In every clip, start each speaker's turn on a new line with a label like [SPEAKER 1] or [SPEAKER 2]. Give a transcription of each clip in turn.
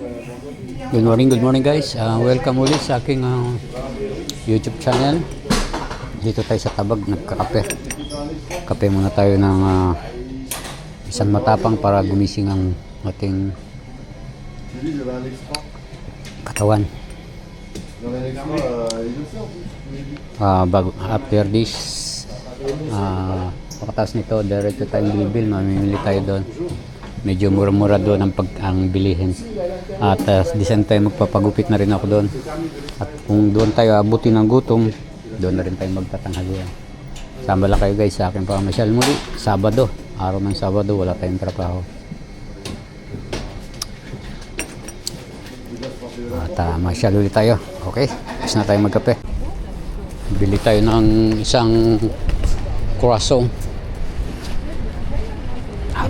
[SPEAKER 1] Good morning, good morning guys. Uh, welcome ulit sa aking uh, YouTube channel. Dito tayo sa tabag, nagkakape. Kape muna tayo ng uh, isang matapang para gumising ang ating katawan. Uh, bago, after this, uh, pagkatapos nito, diretso tayong bibil, mamimili tayo doon. Medyo mura-mura doon ang, pag, ang bilihin. At uh, di same time, magpapagupit na rin ako doon. At kung doon tayo abutin ng gutom, doon na rin tayo magtatanghalian. Sama lang kayo guys sa aking pamamasyal muli. Sabado, araw ng Sabado, wala tayong trabaho. At uh, masyal ulit tayo. Okay, tapos na tayo magkape. Bili tayo ng isang croissant.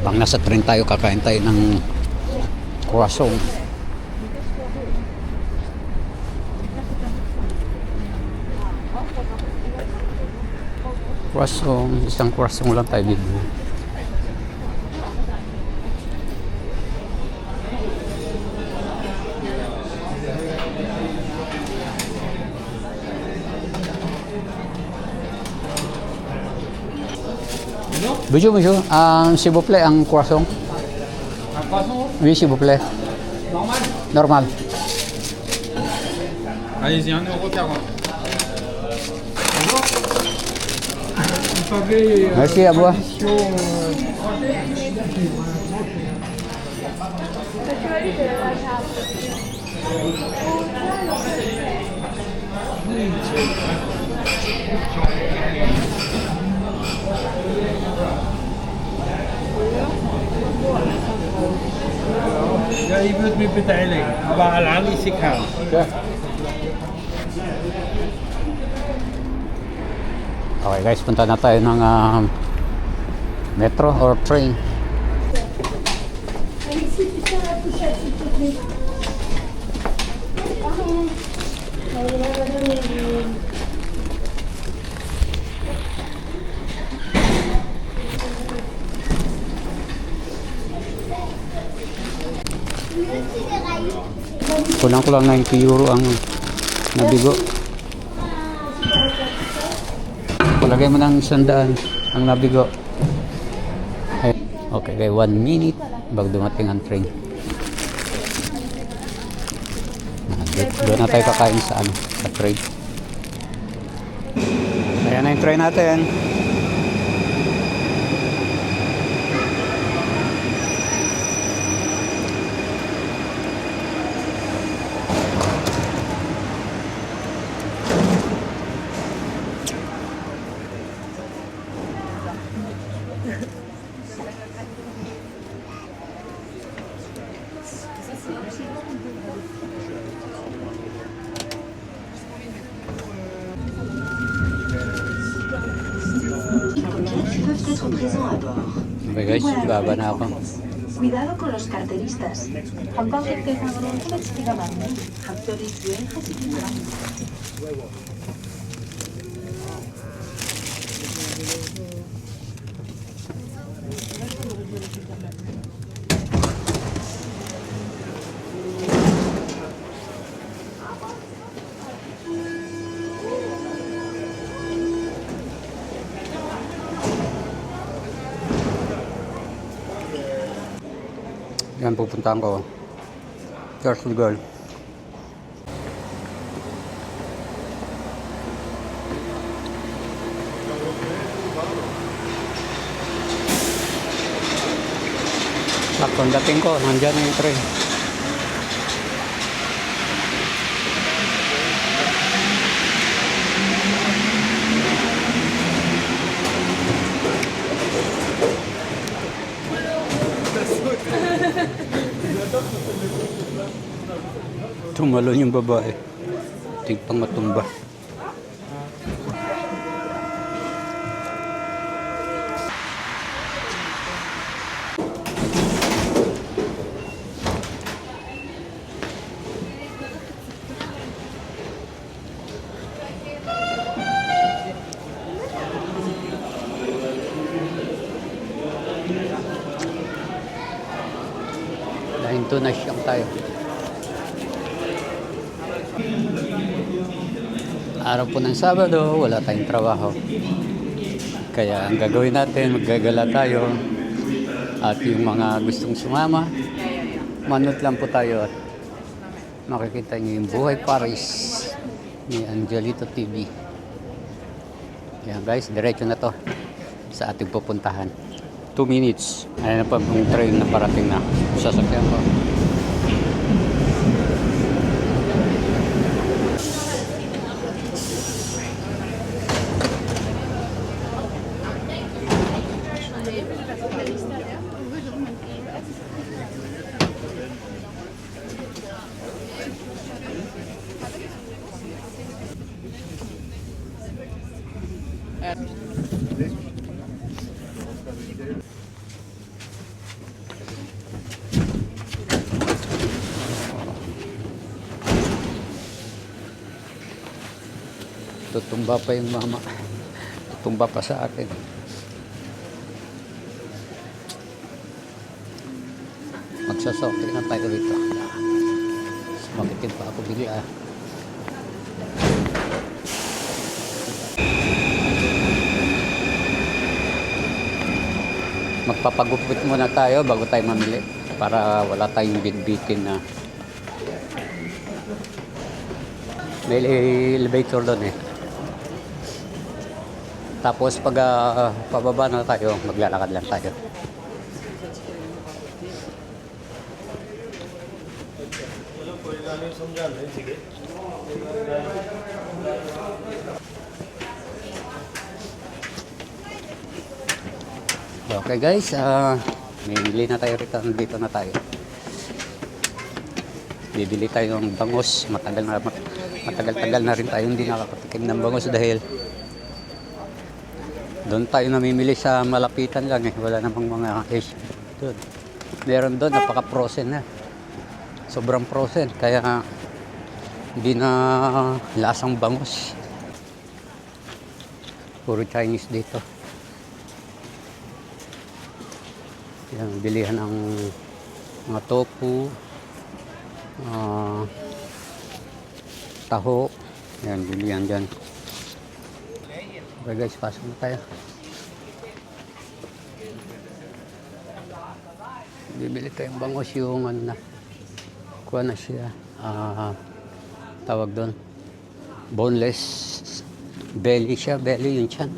[SPEAKER 1] Habang nasa train tayo, kakain tayo ng croissant. Croissant, isang croissant lang tayo dito. Bonjour, bonjour. Um, s'il vous plaît, un croissant.
[SPEAKER 2] Un croissant
[SPEAKER 1] Oui, s'il vous plaît.
[SPEAKER 2] normal
[SPEAKER 1] Normal.
[SPEAKER 2] Allez-y, 1,40€. Bonjour. Vous euh,
[SPEAKER 1] Merci, à boire.
[SPEAKER 2] euh, Ja, je moet me betalen. Maar alarm is ik gaan.
[SPEAKER 1] Okay guys, punta na tayo ng um, metro or train. Kulang ko lang 90 euro ang nabigo. Palagay mo ng sandaan ang nabigo. Ay, Okay, okay, one minute bago dumating ang train. Do- Doon na tayo kakain sa ano, sa train. Ayan na yung train natin. Okay guys, baba na ako.
[SPEAKER 3] Cuidado con los carteristas. Factory
[SPEAKER 1] pupuntahan ko. Church girl. Sakto dating ko, nandyan na yung train. Tumalon yung babae. Tingpang matumba. Nahinto na siyang tayo. Araw po ng Sabado, wala tayong trabaho. Kaya ang gagawin natin, maggagala tayo. At yung mga gustong sumama, manot lang po tayo at makikita niyo yung Buhay Paris ni Angelito TV. Yan guys, diretso na to sa ating pupuntahan. 2 minutes. Ayan na pa yung train na parating na. Sasakyan ko. Tutumba pa yung mama. Tutumba pa sa akin. Magsasoke na tayo rito. Sumakitin pa ako bigla. Magpapagupit muna tayo bago tayo mamili para wala tayong bitbitin na may elevator doon eh. Tapos pag ah, pababa na tayo, maglalakad lang tayo. Okay guys, ah bibili na tayo rito. Nandito na tayo. Bibili tayo ng bangos. Matagal na mat- matagal-tagal na rin tayo hindi nakakatikim ng bangos dahil doon tayo namimili sa malapitan lang eh. Wala namang mga Asian doon. Meron doon, napaka-frozen na. Sobrang frozen. Kaya hindi na lasang bangos. Puro Chinese dito. Yan, bilihan ng mga tofu, ah, taho. Yan, bilihan dyan. Okay guys, pasok na tayo. Bibili tayong bangos yung ano na. Kuha na siya. Ah, tawag doon. Boneless. Belly siya. Belly yung chan.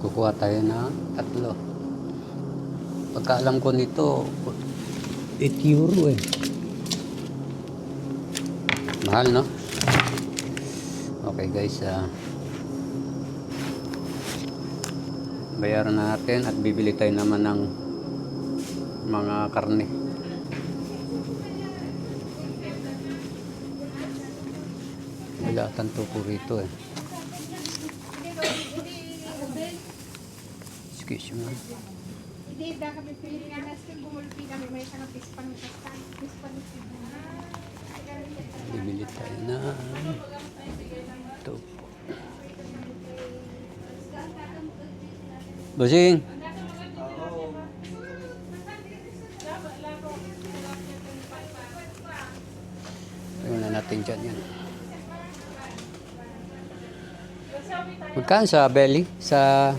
[SPEAKER 1] Kukuha tayo ng tatlo. Pagkaalam ko nito, 8 euro eh. Mahal, no? Okay guys, ah bayaran na natin at bibili tayo naman ng mga karne. Wala atang tuko rito eh. Excuse me.
[SPEAKER 4] Hindi, dahil kami Pilipinas, kung bumulpi kami, may isang pispang pispang pispang
[SPEAKER 1] Bibili tayo na tupo. Busing! Tingnan na natin dyan yan. Magkano sa belly? Sa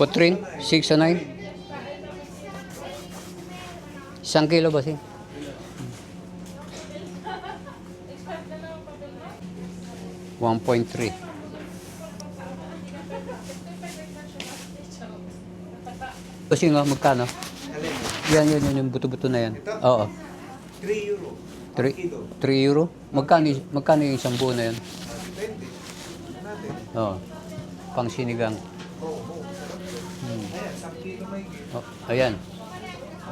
[SPEAKER 1] putrin? 6 o 9? Isang kilo ba sing? One point three. Kasi nga, magkano? Yan, yan, yan, yung buto-buto na yan. Oo.
[SPEAKER 5] 3 euro.
[SPEAKER 1] 3, 3 euro? Magkano, magkano yung isang buo na yan?
[SPEAKER 5] 20. Natin.
[SPEAKER 1] Oo. Pang sinigang.
[SPEAKER 5] Oo, oo. Ayan, 10 kilo may.
[SPEAKER 1] Oh, ayan.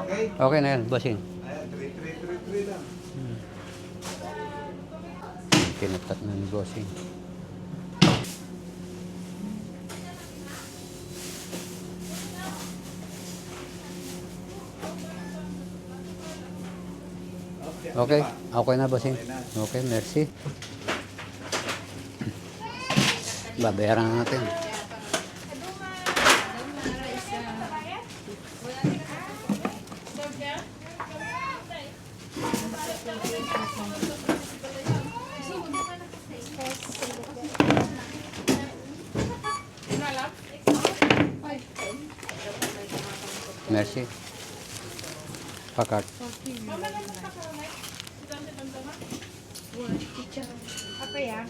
[SPEAKER 5] Okay?
[SPEAKER 1] Okay na yan, bossing.
[SPEAKER 5] Ayan, 3, 3, 3, 3 lang.
[SPEAKER 1] Kinatat na ni bossing. Okay, okay na bossing. Okay, merci. Babayaran na natin. Merci. Pakat.
[SPEAKER 4] Apa ya?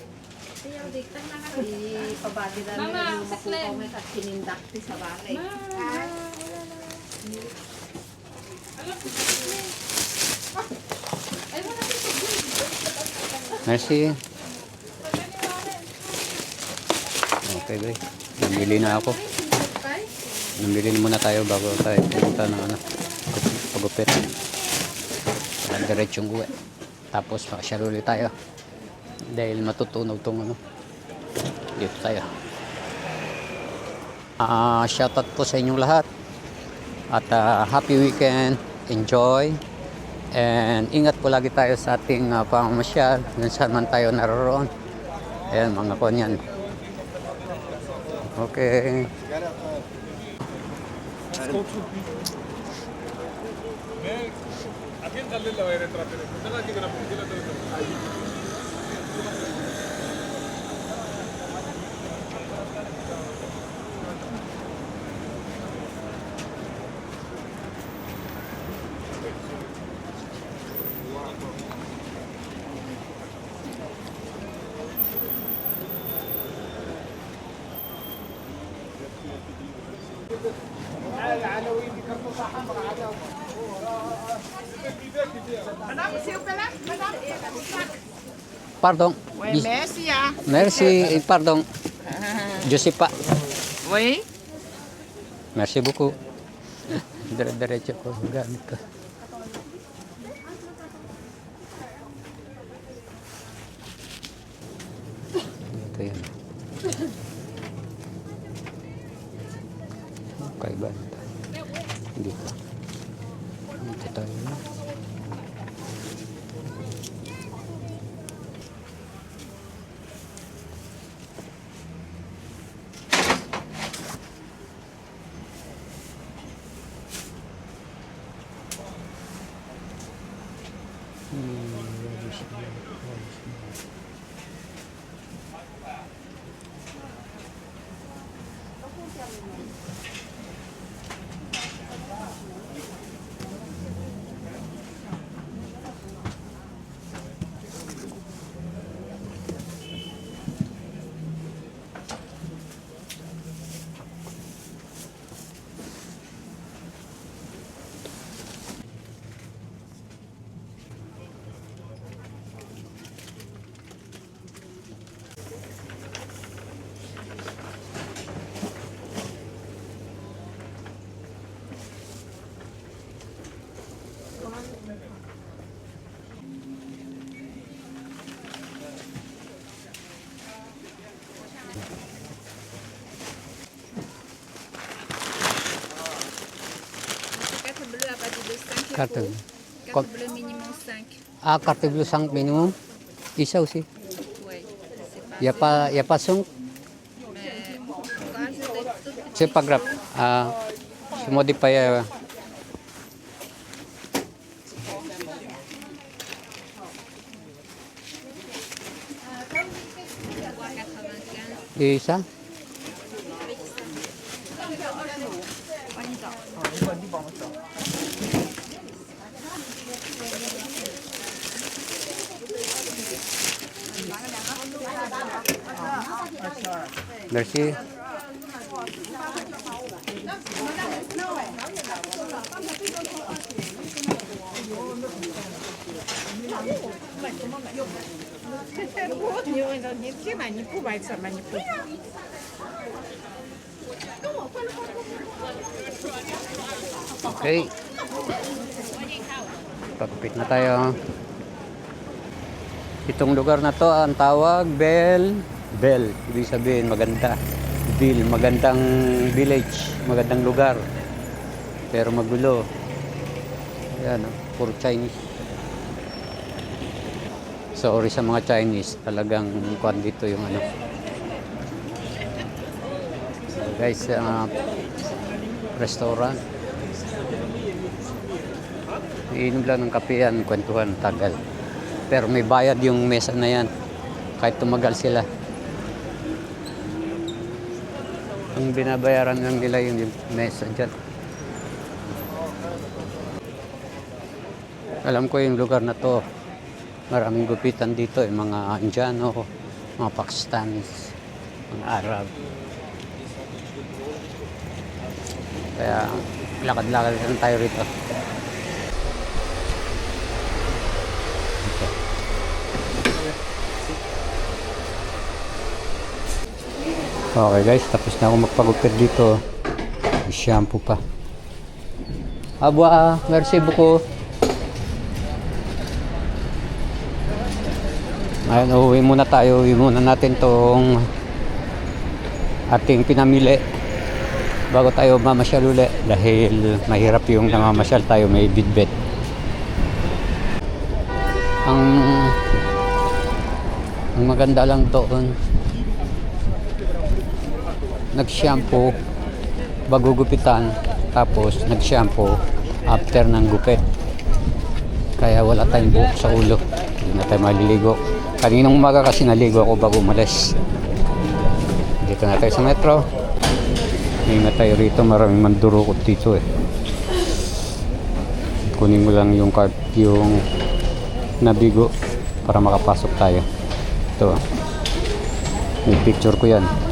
[SPEAKER 3] Ipabati na rin yung makukaw may sa balay. Ah.
[SPEAKER 1] Merci. Okay, bay. Namili na ako. Namili na muna tayo bago tayo pumunta ng ano, pagupit. Para diretsong uwi. Tapos makasyal ulit tayo. Dahil matutunog tong ano. Dito tayo. Ah, shoutout po sa inyong lahat. At ah, happy weekend. Enjoy. And ingat po lagi tayo sa ating uh, pamamasyal. Kung saan man tayo naroon. Ayan, mga konyan. Okay.
[SPEAKER 5] Madame,
[SPEAKER 1] Pardon.
[SPEAKER 5] Oui, merci, ah.
[SPEAKER 1] Merci. Pardon. Josepa.
[SPEAKER 5] Oui.
[SPEAKER 1] Merci beaucoup. Dire-diretso ko gamit ko. Ito yan. Okay ba? Dito. Dito tayo.
[SPEAKER 4] Carte euros.
[SPEAKER 1] bleue.
[SPEAKER 4] Carte bleue minimum 5.
[SPEAKER 1] Ah, carte bleue 5 minimum. Isa aussi.
[SPEAKER 4] Ouais. C'est pas.
[SPEAKER 1] Il n'y a pas, y a pas son.
[SPEAKER 4] Mais quand c'est
[SPEAKER 1] pas grave. Ah, je modifie. euh, Isa? Merci. Okay. Pagpit na tayo. Itong lugar na to, ang tawag Bell. Bell, ibig sabihin maganda. Bill, magandang village, magandang lugar. Pero magulo. Ayan, oh, puro Chinese. Sorry sa mga Chinese, talagang kwan dito yung ano. So guys, ah, restaurant. Iinom lang ng kape yan, kwentuhan, tagal. Pero may bayad yung mesa na yan. Kahit tumagal sila. ang binabayaran lang nila yung mesa dyan. Alam ko yung lugar na to, maraming gupitan dito, yung mga Indiano, mga Pakistanis, mga Arab. Kaya lakad-lakad lang tayo rito. Okay guys, tapos na ako magpagupit dito. Shampoo pa. Abwa, merci beaucoup. Ayun, uuwi muna tayo. Uwi muna natin tong ating pinamili bago tayo mamasyal uli dahil mahirap yung namamasyal tayo may bidbit. Ang ang maganda lang doon nag-shampoo bago gupitan tapos nag-shampoo after ng gupit. Kaya wala tayong buhok sa ulo. Hindi na tayo maliligo. Kaninang umaga kasi naligo ako bago umalis. Dito na tayo sa metro. Ingat tayo rito. Maraming mandurukot dito eh. Kunin mo lang yung card yung nabigo para makapasok tayo. Ito. May picture ko yan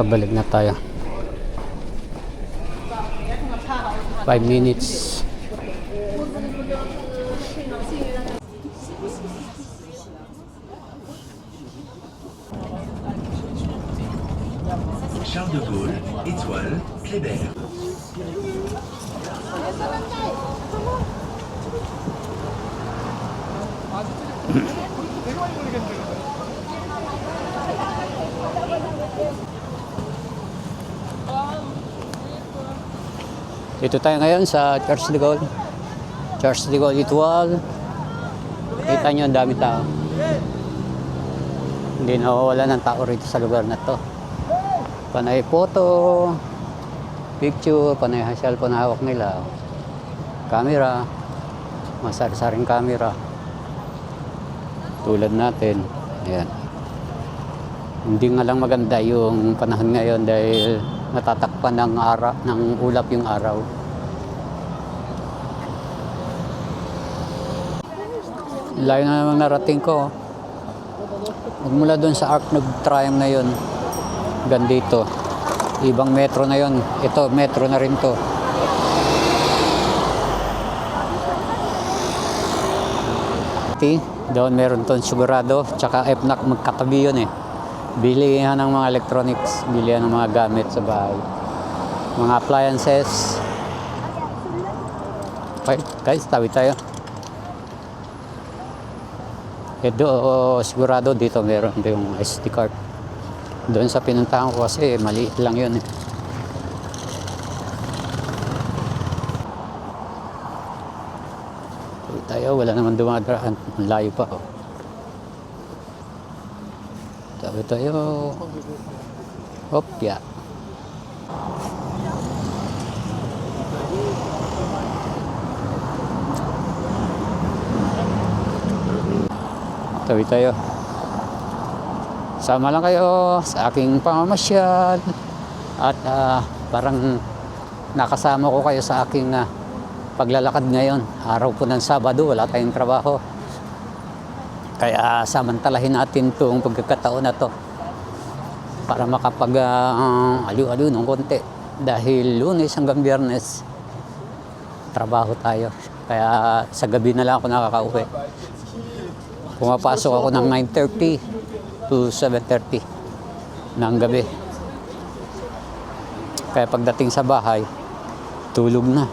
[SPEAKER 1] pabalik na tayo 5 minutes
[SPEAKER 6] Charles de Gaulle, Étoile, Kléber.
[SPEAKER 1] Dito tayo ngayon sa Church de Gaulle. Church de Gaulle Itual. Kita nyo, ang dami tao. Hindi nawawala ng tao rito sa lugar na to. Panay photo, picture, panay cellphone na hawak nila. Camera, masari-saring camera. Tulad natin. Ayan. Hindi nga lang maganda yung panahon ngayon dahil natatakpan ng ara ng ulap yung araw. Layo na naman narating ko. Magmula doon sa Arc nag-triumph na yun. Hanggang. Ibang metro na yun. Ito, metro na rin to. Doon meron ton sigurado. Tsaka FNAC magkatabi yun eh. Bilihan ng mga electronics, bilihan ng mga gamit sa bahay. Mga appliances. Okay, guys, tawi tayo. Ito, sigurado dito meron yung SD card. Doon sa pinuntahan ko kasi maliit lang yun eh. Tayo, wala naman dumadaan. Layo pa oh. Tabi tayo. Hopya. Tabi tayo. Sama lang kayo sa aking pamamasyal. At ah, parang nakasama ko kayo sa aking ah, paglalakad ngayon. Araw po ng Sabado, wala tayong trabaho. Kaya samantalahin natin itong pagkakataon na to para makapag uh, aliw-aliw ng konti. Dahil lunes hanggang biyernes, trabaho tayo. Kaya sa gabi na lang ako nakakauwi. Pumapasok ako ng 9.30 to 7.30 ng gabi. Kaya pagdating sa bahay, tulog na.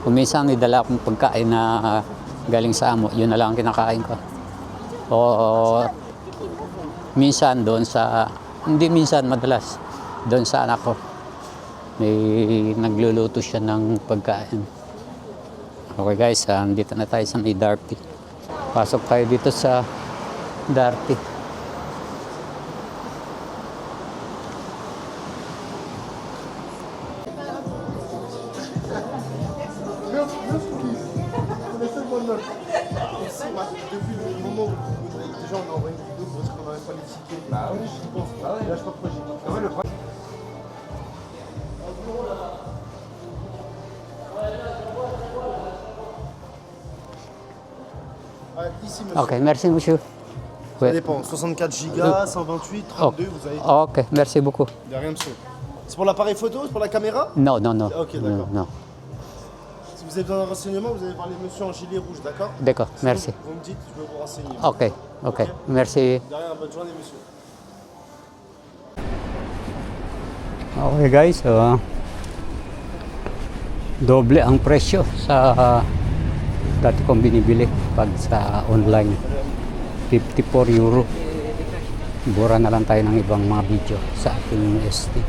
[SPEAKER 1] Kung minsan may dala akong pagkain na galing sa amo, yun na lang ang kinakain ko o minsan doon sa hindi minsan madalas doon sa anak ko. May nagluluto siya ng pagkain. Okay guys ah, dito na tayo sa may Darty. Pasok tayo dito sa Darty
[SPEAKER 7] bah, depuis le moment où déjà on a envoyé une vidéo pour dire qu'on n'avait pas les tickets. Bah oui, je pense. Ah ouais. Là, je pas pourquoi j'ai dit. Ah, ici, monsieur.
[SPEAKER 1] Okay, merci monsieur.
[SPEAKER 7] Ça
[SPEAKER 1] Ouais.
[SPEAKER 7] dépend. 64 gigas, 128, 32, vous avez.
[SPEAKER 1] Ok, merci beaucoup.
[SPEAKER 7] Il n'y a rien dessous. C'est pour l'appareil photo C'est pour la caméra?
[SPEAKER 1] Non, non, non.
[SPEAKER 7] Ok,
[SPEAKER 1] non,
[SPEAKER 7] d'accord.
[SPEAKER 1] non.
[SPEAKER 7] Si vous avez besoin d'un renseignement, vous allez parler monsieur en gilet rouge, d'accord
[SPEAKER 1] D'accord,
[SPEAKER 7] Sinon,
[SPEAKER 1] merci.
[SPEAKER 7] Vous me dites, je vais vous renseigner.
[SPEAKER 1] Ok, ok, merci.
[SPEAKER 7] De rien, bonne journée, monsieur.
[SPEAKER 1] Okay guys, so, doble ang presyo sa dati kong binibili pag sa online. 54 euro. Bura na lang tayo ng ibang mga video sa ating SD.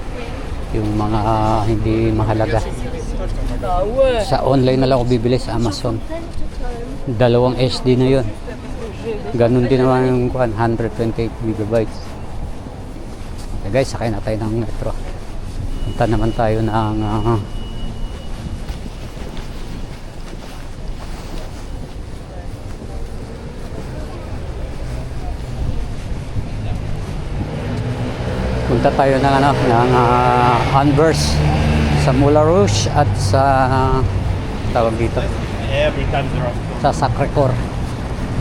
[SPEAKER 1] Yung mga hindi mahalaga. Sa online na lang ako bibili sa Amazon. Dalawang SD na yun. Ganun din naman yung kuwan, 128 gigabytes. Okay guys, sakay na tayo ng metro. Punta naman tayo ng ah, Punta tayo ng ano ng ah, Anvers sa Moulin Rouge at sa tawag dito
[SPEAKER 2] Every time
[SPEAKER 1] sa Sacre-Cœur.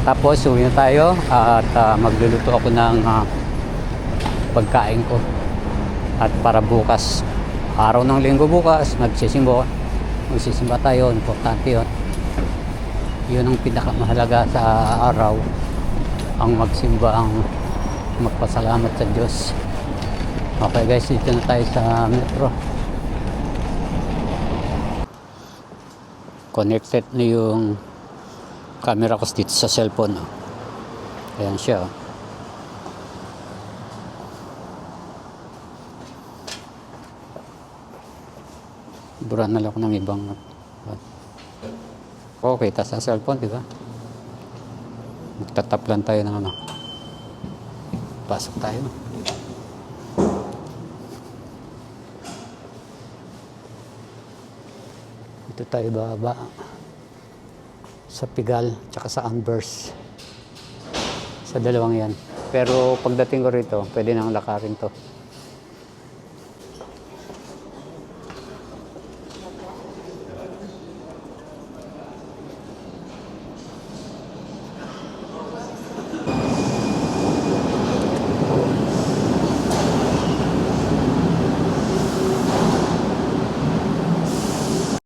[SPEAKER 1] Tapos uwi na tayo at ah, magluluto ako ng ah, pagkain ko. At para bukas, araw ng linggo bukas, magsisimba. Magsisimba tayo, importante yun. Yun ang pinakamahalaga sa araw. Ang magsimba, ang magpasalamat sa Diyos. Okay guys, dito na tayo sa metro. Connected na yung camera ko dito sa cellphone. Oh. Ayan siya. Oh. Bura na lang ako ng ibang Okay, tas sa cellphone, di ba? Magtatap lang tayo ng ano. Pasok tayo. Dito tayo baba. Sa Pigal, tsaka sa Anvers. Sa dalawang yan. Pero pagdating ko rito, pwede nang lakarin to.